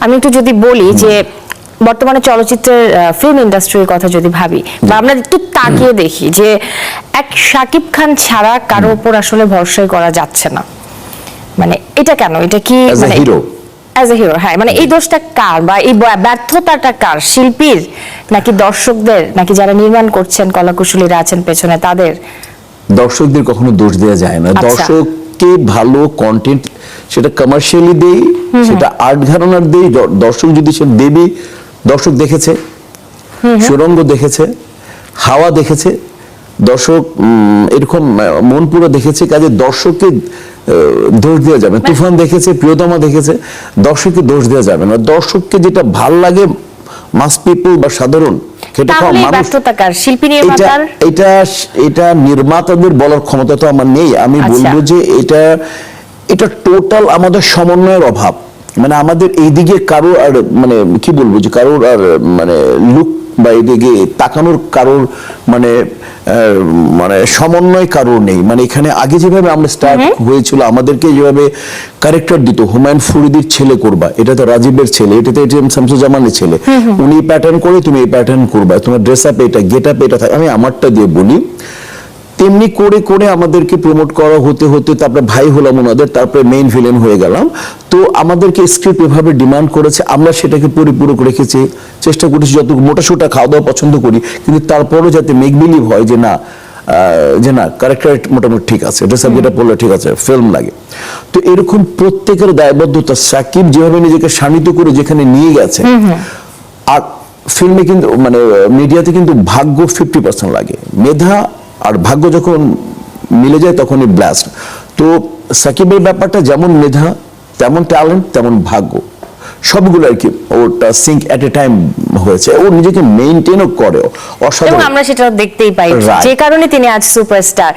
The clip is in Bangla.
আমি একটু যদি বলি যে বর্তমানে চলচ্চিত্রের ফিল্ম ইন্ডাস্ট্রির কথা যদি ভাবি বা আমরা একটু তাকিয়ে দেখি যে এক শাকিব খান ছাড়া কারও উপর আসলে ভরসাই করা যাচ্ছে না। মানে এটা কেন? এটা কি মানে hero? অ্যাজ এ হিরো হ্যাঁ। মানে এই দোষটা কার? বা এই ব্যর্থতাটা কার? শিল্পীর নাকি দর্শকদের? নাকি যারা নির্মাণ করছেন কলাকুশলীরা আছেন পেছনে তাদের? দর্শকদের কখনো দোষ দেওয়া যায় না। আচ্ছা। দর্শককে ভালো কন্টেন্ট সেটা কমার্শিয়ালি দেই সেটা আর্ট ঘরানার দেই দর্শক যদি সে দেবী দর্শক দেখেছে সুরঙ্গ দেখেছে হাওয়া দেখেছে দর্শক এরকম আহ, মনপুরা দেখেছে কাজে দর্শককে দোষ দেওয়া যাবে না। তুফান দেখেছে প্রিয়তমা দেখেছে দর্শককে দোষ দেওয়া যাবে না। দর্শককে যেটা ভালো লাগে মাস পিপল বা সাধারণ এটা এটা নির্মাতাদের বলার ক্ষমতা তো আমার নেই। আমি আচ্ছা। বলব যে এটা এটা টোটাল আমাদের সমন্বয়ের অভাব। মানে আমাদের এইদিকে কারোর আর মানে কি বলব যে কারোর আর মানে লুক বা এদিকে তাকানোর কারোর মানে মানে সমন্বয় কারোর নেই। মানে এখানে আগে যেভাবে আমরা স্টার্ট হয়েছিল আমাদেরকে যেভাবে ক্যারেক্টার দিত হুমায়ুন ফরিদির ছেলে করবা এটা তো রাজীবের ছেলে এটা তো এটিএম শামসুজ্জামানের ছেলে। উনি প্যাটার্ন করে তুমি এই প্যাটার্ন করবা তোমার ড্রেস আপ এটা গেট আপ এটা থাকে আমি আমারটা দিয়ে বলি তেমনি করে করে আমাদেরকে প্রমোট করা হতে হতে তারপরে ভাই হলাম ওনাদের তারপরে মেইন ভিলেন হয়ে গেলাম। তো আমাদেরকে স্ক্রিপ্ট এভাবে ডিমান্ড করেছে আমরা সেটাকে পরিপূরক রেখেছি চেষ্টা করেছি যত মোটা সোটা খাওয়া দাওয়া পছন্দ করি কিন্তু তারপরও যাতে মেক বিলিভ হয় যে না যে না ক্যারেক্টার মোটামুটি ঠিক আছে আপ যেটা পড়লে ঠিক আছে ফিল্ম লাগে। তো এরকম প্রত্যেকের দায়বদ্ধতা সাকিব যেভাবে নিজেকে শানিত করে যেখানে নিয়ে গেছে আর ফিল্মে কিন্তু মানে মিডিয়াতে কিন্তু ভাগ্য ফিফটি পার্সেন্ট লাগে। মেধা আর ভাগ্য যখন মিলে যায় তখনই ব্লাস্ট তো সাকিবের ব্যাপারটা যেমন মেধা তেমন ট্যালেন্ট তেমন ভাগ্য। সবগুলো আর কি ওটা সিঙ্ক এট এ টাইম হয়েছে। ও নিজেকে মেনটেনও করে অসাধারণ। আমরা সেটা দেখতেই পাই. যে কারণে তিনি আজ সুপারস্টার